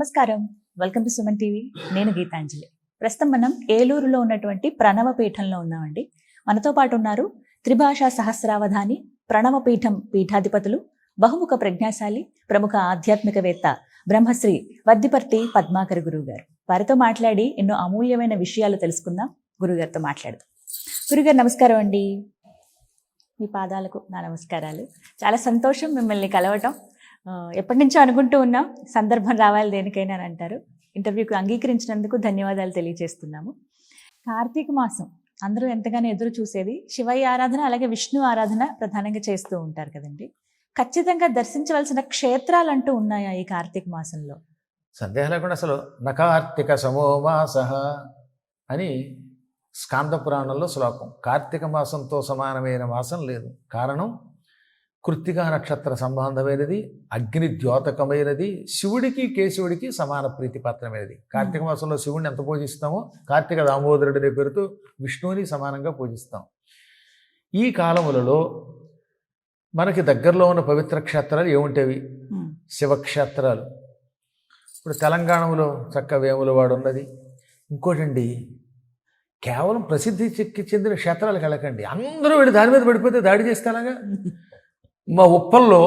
నమస్కారం. Welcome to Suman TV నేను గీతాంజలి. ప్రస్తుతం మనం ఏలూరులో ఉన్నటువంటి ప్రణవ పీఠంలో ఉన్నామండి. మనతో పాటు ఉన్నారు త్రిభాషా సహస్రావధాని ప్రణవ పీఠం పీఠాధిపతులు బహుముఖ ప్రజ్ఞాశాలి ప్రముఖ ఆధ్యాత్మికవేత్త బ్రహ్మశ్రీ వద్దిపర్తి పద్మాకర్ గురువు గారు వారితో మాట్లాడి ఎన్నో అమూల్యమైన విషయాలు తెలుసుకుందాం. గురుగారితో మాట్లాడదాం. గురుగారు నమస్కారం అండి. మీ పాదాలకు నా నమస్కారాలు. చాలా సంతోషం మిమ్మల్ని కలవటం. ఎప్పటి నుంచో అనుకుంటూ ఉన్నాం సందర్భం రావాలి దేనికైనా అని అంటారు. ఇంటర్వ్యూకి అంగీకరించినందుకు ధన్యవాదాలు తెలియజేస్తున్నాము. కార్తీక మాసం అందరూ ఎంతగానో ఎదురు చూసేది శివయ్య ఆరాధన అలాగే విష్ణు ఆరాధన ప్రధానంగా చేస్తూ ఉంటారు కదండి. ఖచ్చితంగా దర్శించవలసిన క్షేత్రాలు అంటూ ఉన్నాయా ఈ కార్తీక మాసంలో? సందేహం లేకుండా అసలు నకార్తిక సమోమాస అని స్కాంద పురాణంలో శ్లోకం. కార్తీక మాసంతో సమానమైన మాసం లేదు. కారణం కృత్తికా నక్షత్ర సంబంధమైనది అగ్ని ద్యోతకమైనది శివుడికి కేశవుడికి సమాన ప్రీతిపాత్రమైనది. కార్తీక మాసంలో శివుడిని ఎంత పూజిస్తామో కార్తీక దామోదరుడి అనే పేరుతో విష్ణువుని సమానంగా పూజిస్తాం. ఈ కాలములలో మనకి దగ్గరలో ఉన్న పవిత్ర క్షేత్రాలు ఏముంటేవి? శివక్షేత్రాలు. ఇప్పుడు తెలంగాణలో చక్క వేములవాడు ఉన్నది. ఇంకోటండి కేవలం ప్రసిద్ధి చెక్కి చెందిన క్షేత్రాలకు వెళ్ళకండి. అందరూ వెళ్ళి దాని మీద పడిపోతే దాడి చేస్తే అలాగా మా ఉప్పల్లో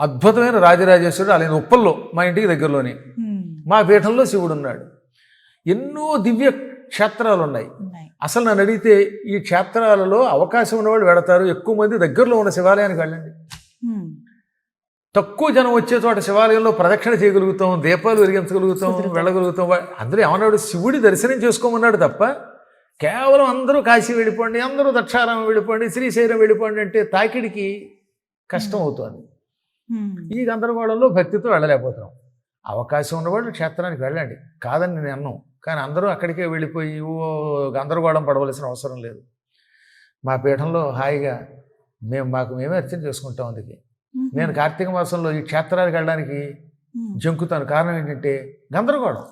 అద్భుతమైన రాజరాజేశ్వరుడు అలాగే ఉప్పల్లో మా ఇంటికి దగ్గరలోనే. మా పీఠంలో శివుడు ఉన్నాడు ఎన్నో దివ్య క్షేత్రాలు ఉన్నాయి. అసలు నన్ను అడిగితే ఈ క్షేత్రాలలో అవకాశం ఉన్నవాళ్ళు వెడతారు ఎక్కువ మంది దగ్గరలో ఉన్న శివాలయానికి వెళ్ళండి. తక్కువ జనం వచ్చే చోట శివాలయంలో ప్రదక్షిణ చేయగలుగుతాం దీపాలు వెలిగించగలుగుతాం. వెళ్ళగలుగుతాం. అందరూ ఏమన్నాడు? శివుడి దర్శనం చేసుకోమన్నాడు తప్ప కేవలం అందరూ కాశీ వెళ్ళిపోండి అందరూ దక్షారామం వెళ్ళిపోండి శ్రీశైలం వెళ్ళిపోండి అంటే తాకిడికి కష్టం అవుతుంది ఈ గందరగోళంలో భక్తితో వెళ్ళలేకపోతున్నాం. అవకాశం ఉన్నవాళ్ళు క్షేత్రానికి వెళ్ళండి. కాదని నేను అన్నాం. కానీ అందరూ అక్కడికే వెళ్ళిపోయి ఓ గందరగోళం పడవలసిన అవసరం లేదు. మా పీఠంలో హాయిగా మేము మాకు మేమే అర్చన చేసుకుంటాం అందుకే. నేను కార్తీక మాసంలో ఈ క్షేత్రాలకు వెళ్ళడానికి జంకుతాను. కారణం ఏంటంటే గందరగోళం.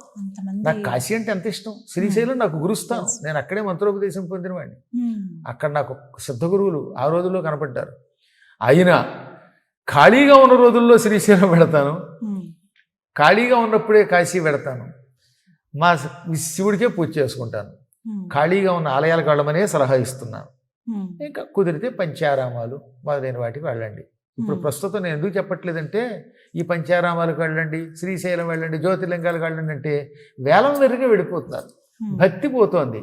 నాకు కాశీ అంటే ఎంత ఇష్టం? శ్రీశైలం నాకు గురుస్థానం. తెలుసు. నేను అక్కడే మంత్రోపదేశం పొందినవాడిని. ఉమ్, అక్కడ నాకు సిద్ధ గురువులు ఆ రోజుల్లో కనపడ్డారు. అయినా ఖాళీగా ఉన్న రోజుల్లో శ్రీశైలం పెడతాను ఖాళీగా ఉన్నప్పుడే కాశీ పెడతాను మా శివుడికే పూజ చేసుకుంటాను. ఖాళీగా ఉన్న ఆలయాలకు వెళ్ళమనే సలహా ఇస్తున్నాను. ఇంకా కుదిరితే పంచారామాలు మొదలైన వాటికి వెళ్ళండి. ఇప్పుడు. ప్రస్తుతం నేను ఎందుకు చెప్పట్లేదంటే ఈ పంచారామాలకు వెళ్ళండి శ్రీశైలం వెళ్ళండి జ్యోతిర్లింగాలకు వెళ్ళండి అంటే వేలం వెరిగా వెళ్ళిపోతున్నారు. భక్తి పోతోంది.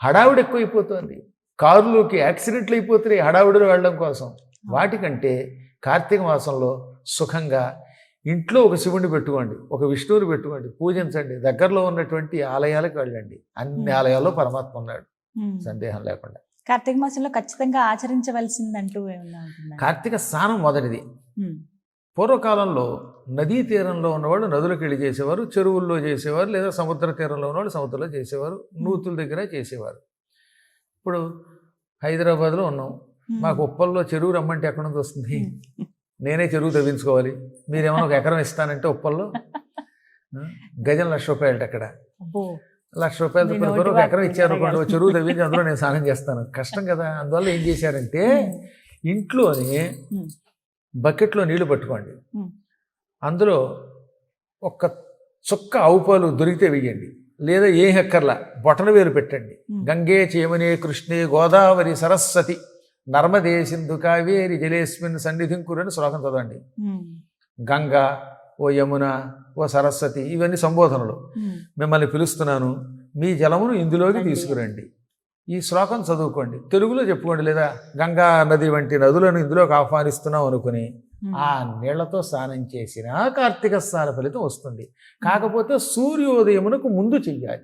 హడావుడి ఎక్కువైపోతోంది. కారులోకి యాక్సిడెంట్లు అయిపోతున్నాయి హడావుడిలో వెళ్ళడం కోసం. వాటికంటే కార్తీక మాసంలో సుఖంగా ఇంట్లో ఒక శివుడిని పెట్టుకోండి ఒక విష్ణువుని పెట్టుకోండి పూజించండి. దగ్గరలో ఉన్నటువంటి ఆలయాలకు వెళ్ళండి. అన్ని. ఆలయాల్లో పరమాత్మ ఉన్నాడు. సందేహం లేకుండా. కార్తీక మాసంలో ఖచ్చితంగా ఆచరించవలసిందంటూ కార్తీక స్నానం మొదటిది. పూర్వకాలంలో నదీ తీరంలో ఉన్నవాళ్ళు నదులకు వెళ్ళి చేసేవారు చెరువుల్లో చేసేవారు లేదా సముద్ర తీరంలో ఉన్నవాళ్ళు సముద్రంలో చేసేవారు నూతుల దగ్గర చేసేవారు. ఇప్పుడు హైదరాబాద్లో ఉన్నాం. మాకు ఉప్పల్లో చెరువు రమ్మంటే ఎక్కడ నుంచి వస్తుంది? నేనే చెరువు తవ్వించుకోవాలి. మీరేమైనా ఒక ఎకరం ఇస్తానంటే ఉప్పల్లో? గజం లక్ష రూపాయలు అక్కడ. లక్ష రూపాయలు ఒక ఎకరం ఇచ్చారు అనుకోండి. చెరువు తవ్వించి అందులో నేను స్నానం చేస్తాను. కష్టం కదా. అందువల్ల ఏం చేశారంటే ఇంట్లోనే బకెట్లో నీళ్ళు పట్టుకోండి. అందులో ఒక్క చుక్క ఆవు పాలు దొరికితే వెయ్యండి. లేదా ఏ హెక్కర్లా బొటన వేలు పెట్టండి. గంగే చేమనే కృష్ణే గోదావరి సరస్వతి నర్మదే సింధు కావేరి జలేస్మిన్ సన్నిధిం కురని శ్లోకం చదవండి. గంగా ఓ యమున ఓ సరస్వతి ఇవన్నీ సంబోధనలు. మిమ్మల్ని పిలుస్తున్నాను. మీ జలమును ఇందులోకి రండి. తీసుకురండి. ఈ శ్లోకం చదువుకోండి. తెలుగులో చెప్పుకోండి లేదా గంగా నది వంటి నదులను ఇందులోకి ఆహ్వానిస్తున్నాం అనుకుని ఆ నీళ్ళతో స్నానం చేసిన కార్తీక స్నాన ఫలితం వస్తుంది. కాకపోతే సూర్యోదయమునకు ముందు చెయ్యాలి.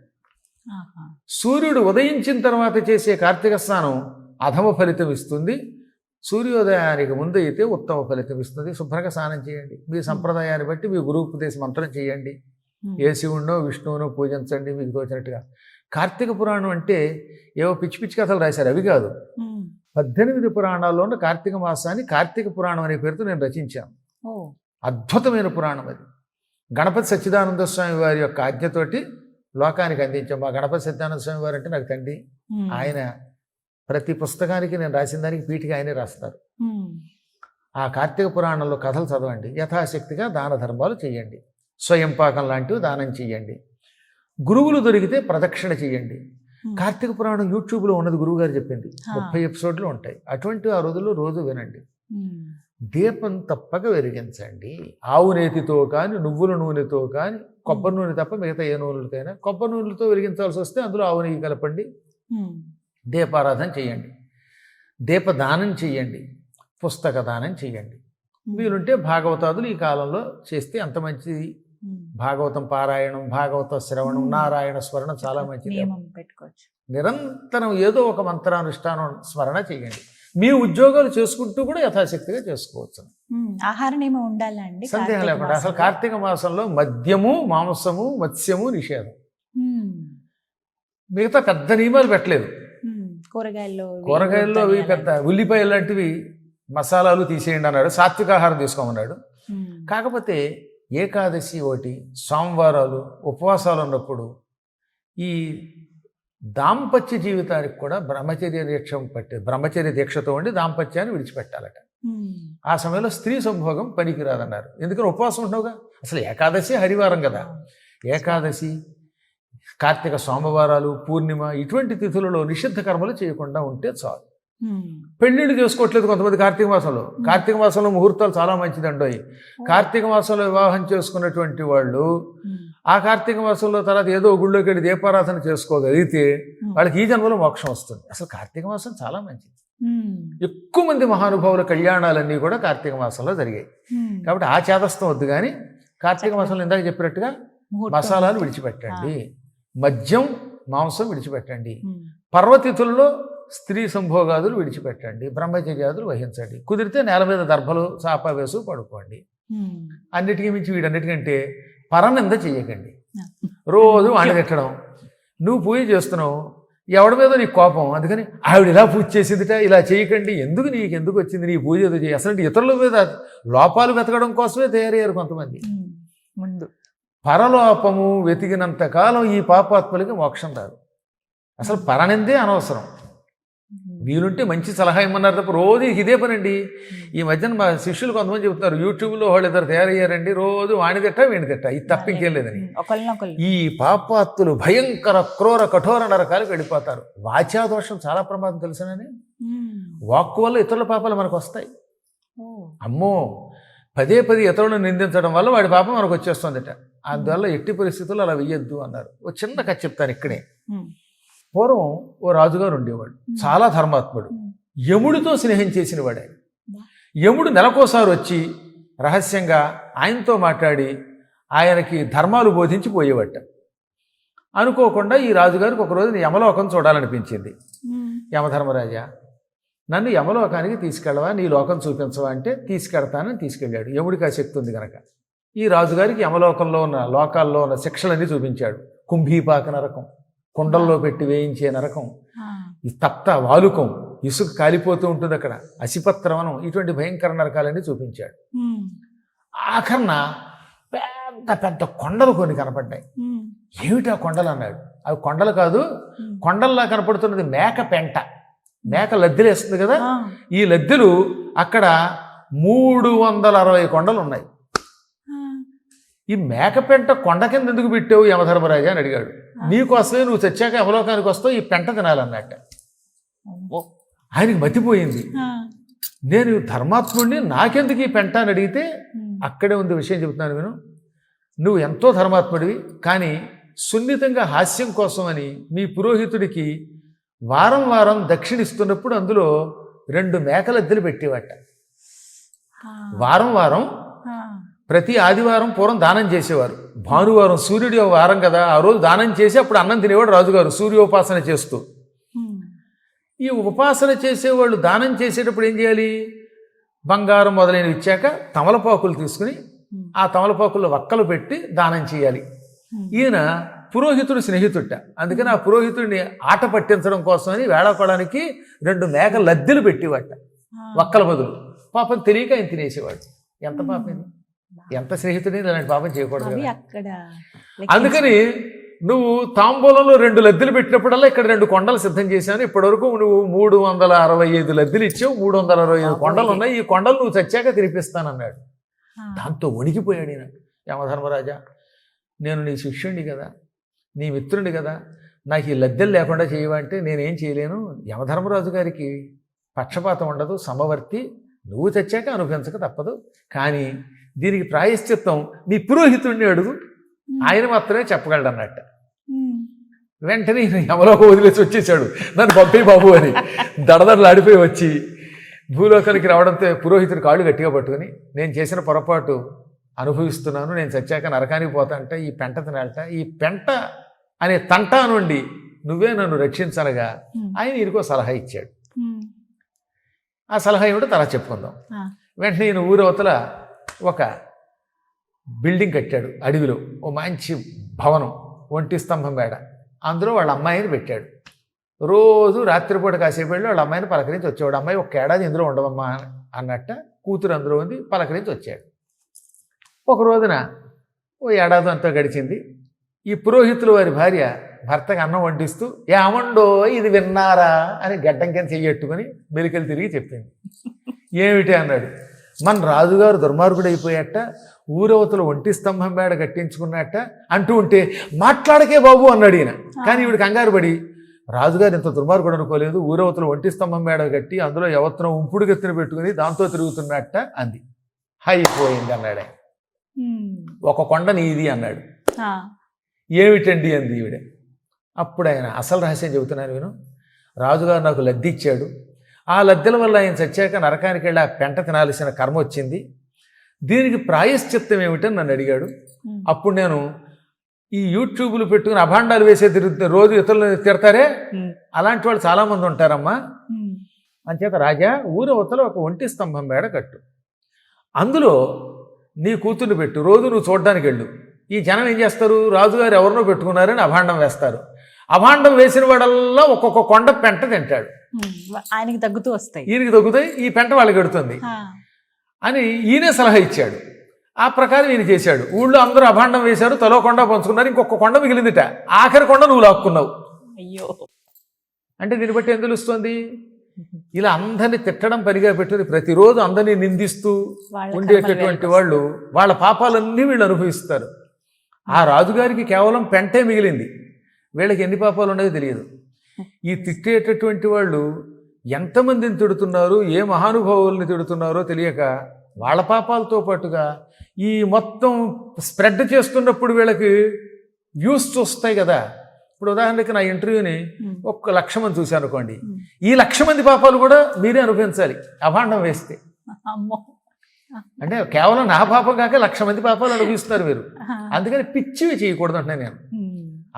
సూర్యుడు ఉదయించిన తర్వాత చేసే కార్తీక స్నానం అధమ ఫలితం ఇస్తుంది. సూర్యోదయానికి ముందు అయితే ఉత్తమ ఫలితం ఇస్తుంది. శుభ్రంగా స్నానం చేయండి. మీ సంప్రదాయాన్ని బట్టి మీ గురుపదేశ మంత్రం చేయండి. ఏ శివుణ్ణో విష్ణువునో పూజించండి. మీకు తోచినట్టుగా. కార్తీక పురాణం అంటే ఏవో పిచ్చి పిచ్చి కథలు రాశారు. అవి కాదు. పద్దెనిమిది పురాణాల్లో ఉన్న కార్తీక మాసాన్ని కార్తీక పురాణం అనే పేరుతో నేను రచించాను. అద్భుతమైన పురాణం అది. గణపతి సచ్చిదానంద స్వామి వారి యొక్క ఆజ్ఞతోటి లోకానికి అందించాం. మా గణపతి సత్యానంద స్వామి వారు అంటే నాకు తండ్రి. ఆయన ప్రతి పుస్తకానికి నేను రాసిన దానికి పీఠికి ఆయనే రాస్తారు ఆ కార్తీక పురాణంలో కథలు చదవండి యథాశక్తిగా దాన ధర్మాలు చేయండి స్వయం పాకం లాంటివి దానం చేయండి గురువులు దొరికితే ప్రదక్షిణ చేయండి. కార్తీక పురాణం యూట్యూబ్లో ఉన్నది గురువు గారు చెప్పింది. ముప్పై ఎపిసోడ్లు ఉంటాయి అటువంటి ఆ రోజుల్లో రోజు వినండి. దీపం తప్పక వెలిగించండి ఆవు నేతితో కానీ నువ్వుల నూనెతో కానీ కొబ్బరి నూనె తప్ప మిగతా ఏ నూనెలతోనైనా కొబ్బరి నూనెలతో వెలిగించాల్సి వస్తే అందులో ఆవు నెయ్యి కలపండి. దీపారాధన చేయండి దీపదానం చేయండి పుస్తక దానం చేయండి వీలుంటే భాగవతాదులు ఈ కాలంలో చేస్తే అంత మంచిది. భాగవతం పారాయణం భాగవత శ్రవణం. నారాయణ స్మరణ చాలా మంచిది పెట్టుకోవచ్చు నిరంతరం ఏదో ఒక మంత్రానుష్ఠానం స్మరణ చేయండి మీ ఉద్యోగాలు చేసుకుంటూ కూడా యథాశక్తిగా చేసుకోవచ్చు. ఆహార నియమం ఉండాలా అండి సందేహం లేకుండా అసలు? కార్తీక మాసంలో మద్యము మాంసము మత్స్యము నిషేధం. మిగతా పెద్ద నియమాలు పెట్టలేదు. కూరగాయల్లో కూరగాయల్లో అవి పెద్ద ఉల్లిపాయ లాంటివి మసాలాలు తీసేయండి అన్నాడు. సాత్వికాహారం తీసుకోమన్నాడు. కాకపోతే ఏకాదశి ఒకటి సోమవారాలు ఉపవాసాలు ఉన్నప్పుడు ఈ దాంపత్య జీవితానికి కూడా బ్రహ్మచర్య దీక్ష పట్టే బ్రహ్మచర్య దీక్షతో ఉండి దాంపత్యాన్ని విడిచిపెట్టాలట. ఆ సమయంలో స్త్రీ సంభోగం పనికిరాదన్నారు. ఎందుకని ఉపవాసం ఉండవుగా అసలు ఏకాదశి హరివారం కదా. ఏకాదశి కార్తీక సోమవారాలు పూర్ణిమ ఇటువంటి తిథులలో నిషిద్ధ కర్మలు చేయకుండా ఉంటే చాలు. పెళ్ళిళ్ళు చేసుకోవట్లేదు కొంతమంది కార్తీక మాసంలో కార్తీక మాసంలో ముహూర్తాలు చాలా మంచిదండోయి కార్తీక మాసంలో వివాహం చేసుకున్నటువంటి వాళ్ళు. ఆ కార్తీక మాసంలో తర్వాత ఏదో గుళ్ళోకి వెళ్ళి దీపారాధన చేసుకోగలిగితే. వాళ్ళకి ఈ జన్మలో మోక్షం వస్తుంది అసలు కార్తీక మాసం చాలా మంచిది. ఎక్కువ మంది మహానుభావుల కళ్యాణాలన్నీ కూడా కార్తీక మాసంలో జరిగాయి. కాబట్టి ఆ చేదస్తం వద్దు కానీ కార్తీక మాసంలో ఇందాక చెప్పినట్టుగా. మసాలాలు విడిచిపెట్టండి మద్యం మాంసం విడిచిపెట్టండి. పర్వతిథుల్లో స్త్రీ సంభోగాదులు విడిచిపెట్టండి. బ్రహ్మచర్యాదులు వహించండి. కుదిరితే నేల మీద దర్భలు చాప వేసు పడుకోండి. అన్నిటికీ మించి వీడన్నిటికంటే పరనింద చెయ్యకండి. ఆ. రోజు వాణి తిట్టడం నువ్వు పూజ చేస్తున్నావు. ఎవడి మీద నీకు కోపం? అందుకని ఆవిడ ఇలా పూజ చేసిందిట ఇలా చేయకండి ఎందుకు నీకు ఎందుకు వచ్చింది? నీ పూజ ఏదో చేయి అసలు ఇతరుల మీద లోపాలు వెతకడం కోసమే తయారయ్యారు కొంతమంది. ముందు. పరలోపము వెతికినంత కాలం ఈ పాపాత్మలకి మోక్షం రాదు. అసలు పరనిందే అనవసరం. వీలుంటే మంచి సలహా ఇమ్మన్నారు తప్ప రోజు ఇదే పనండి. ఈ మధ్యన మా శిష్యులు కొంతమంది చెబుతున్నారు యూట్యూబ్లో వాళ్ళు ఇద్దరు తయారయ్యారండి రోజు వాణి తిట్ట వీణి తిట్ట ఇది తప్ప ఇంకేం లేదని. ఈ పాపాత్తులు భయంకర క్రూర కఠోర నరకాలకు వెళ్ళిపోతారు. వాచాదోషం చాలా ప్రమాదం తెలుసునని. వాక్కు వల్ల ఇతరుల పాపాలు మనకు వస్తాయి. అమ్మో! పదే పదే ఇతరులను నిందించడం వల్ల వాడి పాపం మనకు వచ్చేస్తుందట. అందువల్ల ఎట్టి పరిస్థితుల్లో అలా వెయ్యొద్దు అన్నారు. ఓ చిన్న కథ చెప్తాను ఇక్కడే. పూర్వం ఓ రాజుగారు ఉండేవాడు. చాలా ధర్మాత్ముడు. యముడితో స్నేహం చేసిన వాడు. యముడు నెలకోసారి వచ్చి రహస్యంగా ఆయనతో మాట్లాడి ఆయనకి ధర్మాలు బోధించి పోయేవట. అనుకోకుండా ఈ రాజుగారికి ఒకరోజు యమలోకం చూడాలనిపించింది. యమధర్మరాజా నన్ను యమలోకానికి తీసుకెళ్ళవా నీ లోకం చూపించవా అంటే తీసుకెడతానని తీసుకెళ్ళాడు యముడికి ఆ శక్తి ఉంది కనుక ఈ రాజుగారికి యమలోకంలో ఉన్న లోకాల్లో ఉన్న శిక్షలన్నీ చూపించాడు కుంభీపాక నరకం కుండల్లో పెట్టి వేయించే నరకం. ఈ తప్త వాలుకం ఇసుక కాలిపోతూ ఉంటుంది అక్కడ అసిపత్రవనం ఇటువంటి భయంకర నరకాలన్నీ చూపించాడు. ఆఖరణ పెద్ద పెద్ద కొండలు కొన్ని కనపడ్డాయి. ఏమిటా కొండలు అన్నాడు అవి కొండలు కాదు. కొండల్లా కనపడుతున్నది మేక పెంట మేక లద్దెలేస్తుంది కదా ఆ. ఈ లద్దెలు అక్కడ మూడు వందల అరవై కొండలు ఉన్నాయి. ఈ మేక పెంట కొండ కింద ఎందుకు పెట్టావు యమధర్మరాజా అని అడిగాడు నీకోసమే నువ్వు చచ్చాక యమలోకానికి వస్తావు ఈ పెంట తినాలన్నట్ట ఆయనకి మతిపోయింది. నేను ధర్మాత్ముడిని నాకెందుకు ఈ పెంట అని అడిగితే. అక్కడే ఉంది విషయం చెబుతున్నాను విను నువ్వు ఎంతో ధర్మాత్ముడివి కానీ సున్నితంగా హాస్యం కోసమని మీ పురోహితుడికి వారం వారం దక్షిణిస్తున్నప్పుడు అందులో రెండు మేకలద్దెలు పెట్టేవాట. వారం వారం. ప్రతి ఆదివారం పూర్వం దానం చేసేవారు భానువారం సూర్యుడి వారం కదా ఆ రోజు దానం చేసి అప్పుడు అన్నం తినేవాడు రాజుగారు సూర్యోపాసన చేస్తూ. ఈ ఉపాసన చేసేవాళ్ళు దానం చేసేటప్పుడు ఏం చేయాలి బంగారం మొదలైనవి ఇచ్చాక తమలపాకులు తీసుకుని. ఆ తమలపాకుల్లో వక్కలు పెట్టి దానం చేయాలి. ఈయన పురోహితుడు స్నేహితుట అందుకని ఆ పురోహితుడిని ఆట పట్టించడం కోసమని వేళాకోవడానికి రెండు మేక లద్దెలు పెట్టేవాట ఆ. వక్కల బదులు. పాపం తెలియక ఆయన తినేసేవాడు. ఎంత పాపం ఎంత స్నేహితుడిని ఇలాంటి పాపం చేయకూడదు అందుకని నువ్వు తాంబూలంలో రెండు లద్దెలు పెట్టినప్పుడల్లా ఇక్కడ రెండు కొండలు సిద్ధం చేశాను. ఇప్పటివరకు నువ్వు మూడు వందల అరవై ఐదు లద్దెలు ఇచ్చావు. మూడు వందల అరవై ఐదు కొండలు ఉన్నాయి. ఈ కొండలు నువ్వు చచ్చాక తినిపిస్తానన్నాడు. దాంతో వణికిపోయాడు ఈయన. యమధర్మరాజా నేను నీ శిష్యుణ్ణి కదా. నీ మిత్రుని కదా. నాకు ఈ లద్దెలు లేకుండా చేయవంటే నేనేం చేయలేను. యమధర్మరాజు గారికి పక్షపాతం ఉండదు సమవర్తి. నువ్వు తెచ్చాక అనుభవించక తప్పదు. కానీ దీనికి ప్రాయశ్చిత్తం నీ పురోహితుడిని అడుగు. ఆయన మాత్రమే చెప్పగలడు అన్నట్ట. వెంటనే యమలోకం వదిలేసి వచ్చేసాడు. నన్ను పంపే బాబు అని దడదడలాడిపోయి వచ్చి భూలోకానికి రావడంతో పురోహితుడు కాళ్ళు గట్టిగా పట్టుకుని నేను చేసిన పొరపాటు అనుభవిస్తున్నాను నేను చచ్చాక నరకానికి పోతా అంటే ఈ పెంట తినాలట. ఈ పెంట అనే తంట నుండి నువ్వే నన్ను రక్షించాలగా ఉమ్. ఆయన ఈయనకో సలహా ఇచ్చాడు. ఆ సలహా ఏమిటో తర్వాత చెప్పుకుందాం. వెంటనే ఈయన ఊరవతల ఒక బిల్డింగ్ కట్టాడు అడవిలో. ఓ మంచి భవనం ఒంటి స్తంభం మేడ అందులో వాళ్ళ అమ్మాయిని పెట్టాడు. రోజు రాత్రిపూట కాసేపు వెళ్ళి వాళ్ళ అమ్మాయిని పలకరించి వచ్చేవాడు. అమ్మాయి ఒక ఏడాది ఇందులో ఉండవమ్మా అన్నట్ట కూతురు అందులో ఉంది పలకరించి వచ్చాడు. ఒక రోజున ఓ ఏడాది అంతా గడిచింది. ఈ పురోహితులు వారి భార్య భర్తకు అన్నం వడ్డిస్తూ ఏమండో ఇది విన్నారా? అని గడ్డం కింద చెయ్యట్టుకుని మెలికలు తిరిగి చెప్పింది. ఏమిటి అన్నాడు మన రాజుగారు దుర్మార్గుడు అయిపోయాట ఊరవతల ఒంటి స్తంభం మేడ కట్టించుకున్నట్ట అంటూ ఉంటే మాట్లాడకే బాబు అన్నాడు ఈయన. కానీ ఈవిడ కంగారు పడి రాజుగారు ఇంత దుర్మార్గుడు అనుకోలేదు ఊరవతల ఒంటి స్తంభం మేడ కట్టి అందులో ఎవత్రం ఉంపుడు గెత్తిన పెట్టుకుని దాంతో తిరుగుతున్నట్ట అంది. అయిపోయింది అన్నాడు. ఒక కొండ నీది అన్నాడు. ఏమిటండి అంది ఈవిడ. అప్పుడు ఆయన అసలు రహస్యం చెబుతున్నాను నేను రాజుగారు నాకు లద్దె ఇచ్చాడు. ఆ లద్దెల వల్ల ఆయన చచ్చాక నరకానికి వెళ్ళి ఆ పెంట తినాల్సిన కర్మ వచ్చింది. దీనికి ప్రాయశ్చిత్తం ఏమిటని నన్ను అడిగాడు. అప్పుడు నేను ఈ యూట్యూబ్లు పెట్టుకుని అభాండాలు వేసే తిరుగుతూ రోజు ఇతరులను తిడతారే. అలాంటి వాళ్ళు చాలామంది ఉంటారమ్మా. అంచేత రాజా ఊరు అవతల ఒక ఒంటి స్తంభం మేడ కట్టు. అందులో నీ కూతుర్ని పెట్టు. రోజు నువ్వు చూడడానికి వెళ్ళు ఈ జనం ఏం చేస్తారు? రాజుగారు ఎవరినో పెట్టుకున్నారని అభాండం వేస్తారు. అభాండం వేసిన వాడల్లా ఒక్కొక్క కొండ పెంట తింటాడు. ఆయనకి తగ్గుతూ వస్తాయి. ఈయనకి దొక్కుతాయి ఈ పెంట వాళ్ళకి ఎడుతుంది ఆ. అని ఈయనే సలహా ఇచ్చాడు. ఆ ప్రకారం ఈయన చేశాడు. ఊళ్ళో అందరూ అభాండం వేశారు తలో కొండ పంచుకున్నారు ఇంకొక కొండ మిగిలిందిట. ఆఖరి కొండ నువ్వు లాక్కున్నావు. అయ్యో. అంటే దీన్ని బట్టి ఏం తెలుస్తుంది? ఇలా అందరిని తిట్టడం పనిగా పెట్టుకుని ప్రతిరోజు అందరినీ నిందిస్తూ ఉండేటటువంటి వాళ్ళు వాళ్ళ పాపాలన్నీ వీళ్ళు అనుభవిస్తారు. ఆ రాజుగారికి కేవలం పెంటే మిగిలింది. వీళ్ళకి ఎన్ని పాపాలు ఉన్నాయో తెలియదు. ఈ తిట్టేటటువంటి వాళ్ళు ఎంతమందిని తిడుతున్నారు ఏ మహానుభావుల్ని తిడుతున్నారో తెలియక వాళ్ళ పాపాలతో పాటుగా ఈ మొత్తం స్ప్రెడ్ చేస్తున్నప్పుడు వీళ్ళకి వ్యూస్ చూస్తాయి కదా. ఇప్పుడు ఉదాహరణకి నా ఇంటర్వ్యూని. ఒక్క లక్ష మంది చూశాను అనుకోండి. ఈ లక్ష మంది పాపాలు కూడా మీరే అనుభవించాలి. అభాండం వేస్తే. అమ్మో. అంటే కేవలం నా పాపం కాక లక్ష మంది పాపాలు అనుభవిస్తున్నారు మీరు. అందుకని పిచ్చివి చేయకూడదు అంటున్నా నేను.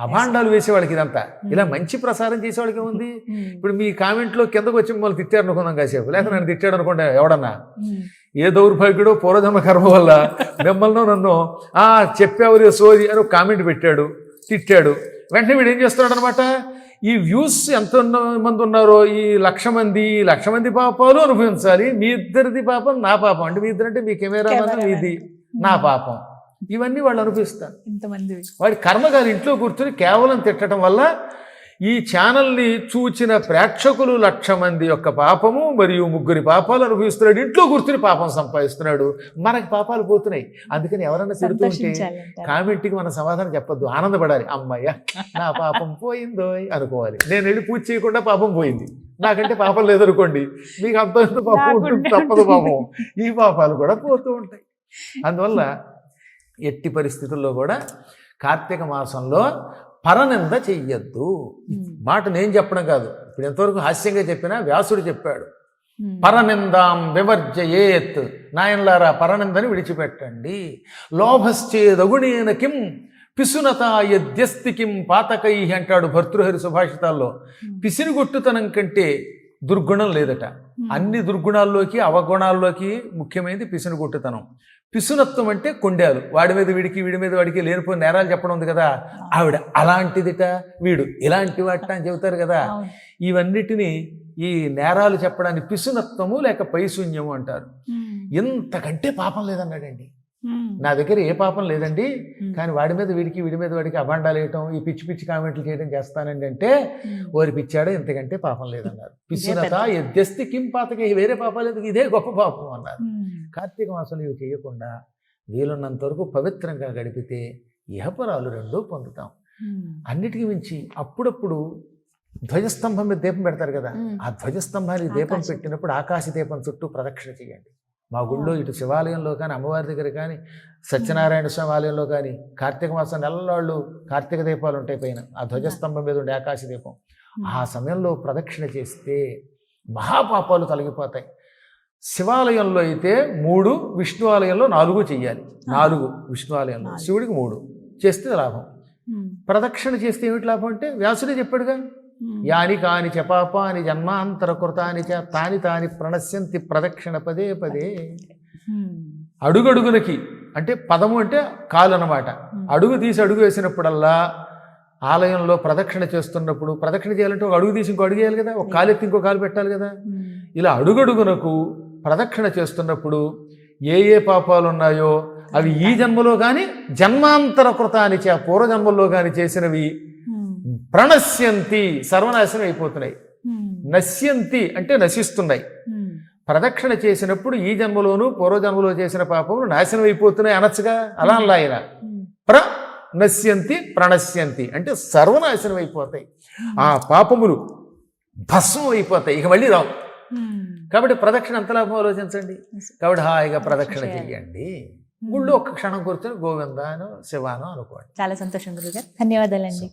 అభాండాలు వేసే వాళ్ళకి ఇదంతా. ఇలా మంచి ప్రసారం చేసే వాళ్ళకి ఏముంది. ఇప్పుడు మీ కామెంట్లో కిందకు వచ్చి మిమ్మల్ని తిట్టారు అనుకుందాం కాసేపు. లేకపోతే నన్ను తిట్టాడు అనుకోండి ఎవడన్నా. ఏ దౌర్భాగ్యుడో పూర్వజన్మ కర్మ వల్ల మిమ్మల్ని నన్ను ఆ చెప్పేవరి సోది అని కామెంట్ పెట్టాడు తిట్టాడు. వెంటనే వీడు ఏం చేస్తున్నాడు అనమాట ఈ వ్యూస్ ఎంత మంది ఉన్నారో ఈ లక్ష మంది ఈ లక్ష మంది పాపాలు అనుభవించాలి. మీ ఇద్దరిది పాపం నా పాపం. అంటే మీ ఇద్దరంటే మీ కెమెరా. మీది నా పాపం. ఇవన్నీ వాళ్ళు అనుభవిస్తారు. ఇంతమంది వాడి కర్మగారి ఇంట్లో కూర్చుని కేవలం తిట్టడం వల్ల ఈ ఛానల్ని చూచిన ప్రేక్షకులు లక్ష మంది యొక్క పాపము మరియు ముగ్గురి పాపాలు అనుభవిస్తున్నాడు. ఇంట్లో కూర్చుని పాపం సంపాదిస్తున్నాడు. మనకి పాపాలు పోతున్నాయి. అందుకని ఎవరన్నా తిడుతుంటే కామెంట్కి మన సమాధానం చెప్పొద్దు. ఆనందపడాలి. అమ్మయ్య నా పాపం పోయిందో అనుకోవాలి. నేను వెళ్ళి పూజ చేయకుండా పాపం పోయింది. నాకంటే పాపం లేదనుకోండి. మీకు అంత పాపం ఉంటుంది తప్పదు పాపం. ఈ పాపాలు కూడా పోతూ ఉంటాయి. అందువల్ల ఎట్టి పరిస్థితుల్లో కూడా కార్తీక మాసంలో పరనింద చెయ్యొద్దు. మాట నేను చెప్పడం కాదు ఇప్పుడు ఎంతవరకు హాస్యంగా చెప్పినా వ్యాసుడు చెప్పాడు. పరనిందాం వివర్జయేత్ నాయనలారా పరనిందని విడిచిపెట్టండి లోభశ్చేదగుణేన కిం పిసునత యద్యస్తి కిం పాతకై అంటాడు భర్తృహరి సుభాషితాల్లో ఉమ్. పిసినిగొట్టుతనం కంటే దుర్గుణం లేదట. అన్ని దుర్గుణాల్లోకి అవగుణాల్లోకి ముఖ్యమైనది పిసినిగొట్టుతనం పిసునత్వం అంటే కొండాలు వాడి మీద వీడికి వీడి మీద వాడికి లేనిపోయిన నేరాలు చెప్పడం ఉంది కదా ఆవిడ అలాంటిదిట వీడు ఇలాంటి వాట అని చెబుతారు కదా. ఇవన్నిటిని ఈ నేరాలు చెప్పడానికి పిసునత్వము లేక పైశూన్యము అంటారు. ఇంతకంటే పాపం లేదన్నాడండి. నా దగ్గర ఏ పాపం లేదండి. కానీ వాడి మీద వీడికి వీడి మీద వాడికి అభాండాలు వేయటం ఈ పిచ్చి పిచ్చి కామెంట్లు చేయడం చేస్తానండి అంటే. ఓరి పిచ్చాడో ఇంతకంటే పాపం లేదన్నారు పెద్ద. ఎద్దెస్తి కిం పాతకి వేరే పాపాలు ఎందుకు ఇదే గొప్ప పాపం అన్నారు. కార్తీక మాసంలో ఇవి చేయకుండా వీలున్నంత వరకు పవిత్రంగా గడిపితే ఇహపరాలు రెండూ పొందుతాం. అన్నిటికీ మించి అప్పుడప్పుడు ధ్వజస్తంభం మీద దీపం పెడతారు కదా. ఆ ధ్వజస్తంభానికి దీపం పెట్టినప్పుడు ఆకాశ దీపం చుట్టూ ప్రదక్షిణ చేయండి మా గుళ్ళో ఇటు శివాలయంలో కానీ అమ్మవారి దగ్గర కానీ సత్యనారాయణ స్వామి ఆలయంలో కానీ కార్తీక మాసం నెలలాళ్ళు కార్తీక దీపాలు ఉంటాయి పైన. ఆ ధ్వజస్తంభం మీద ఉండే ఆకాశ దీపం. ఆ సమయంలో ప్రదక్షిణ చేస్తే మహాపాపాలు తొలగిపోతాయి. శివాలయంలో అయితే మూడు విష్ణు ఆలయంలో నాలుగు చెయ్యాలి. నాలుగు విష్ణు ఆలయంలో. శివుడికి మూడు. చేస్తే లాభం. ప్రదక్షిణ చేస్తే ఏమిటి లాభం అంటే వ్యాసుడే చెప్పాడుగా. యాని కాని చ పాపాని జన్మాంతర కృతాని చ తాని తాని ప్రణశ్యంతి ప్రదక్షిణ పదే పదే. అడుగడుగునకి అంటే పదము అంటే కాలు అన్నమాట ఉమ్. అడుగు తీసి అడుగు వేసినప్పుడల్లా ఆలయంలో ప్రదక్షిణ చేస్తున్నప్పుడు ప్రదక్షిణ చేయాలంటే ఒక అడుగు తీసి ఇంకో అడుగు వేయాలి కదా ఒక కాలు ఎత్తి ఇంకో కాలు పెట్టాలి కదా. ఇలా అడుగడుగునకు ప్రదక్షిణ చేస్తున్నప్పుడు ఏ ఏ పాపాలు ఉన్నాయో అవి ఈ జన్మలో కానీ జన్మాంతర కృతాని చే పూర్వజన్మల్లో కానీ చేసినవి. ప్రణశ్యంతి సర్వనాశనం అయిపోతున్నాయి. నశ్యంతి అంటే నశిస్తున్నాయి. ప్రదక్షిణ చేసినప్పుడు ఈ జన్మలోను పూర్వజన్మలో చేసిన పాపములు నాశనం అయిపోతున్నాయి అనొచ్చుగా? అలా ఆయన ఉమ్. ప్ర నశ్యంతి ప్రణశ్యంతి అంటే సర్వనాశనం అయిపోతాయి. ఆ పాపములు భస్మం అయిపోతాయి. ఇక మళ్ళీ రావు. కాబట్టి ప్రదక్షిణ ఎంత లాభం ఆలోచించండి? కాబట్టి హాయిగా ప్రదక్షిణ. చెయ్యండి. గుళ్ళో ఒక్క క్షణం కూర్చొని గోవిందాను శివాను అనుకోండి. చాలా సంతోషం గురుగారు. ధన్యవాదాలండి.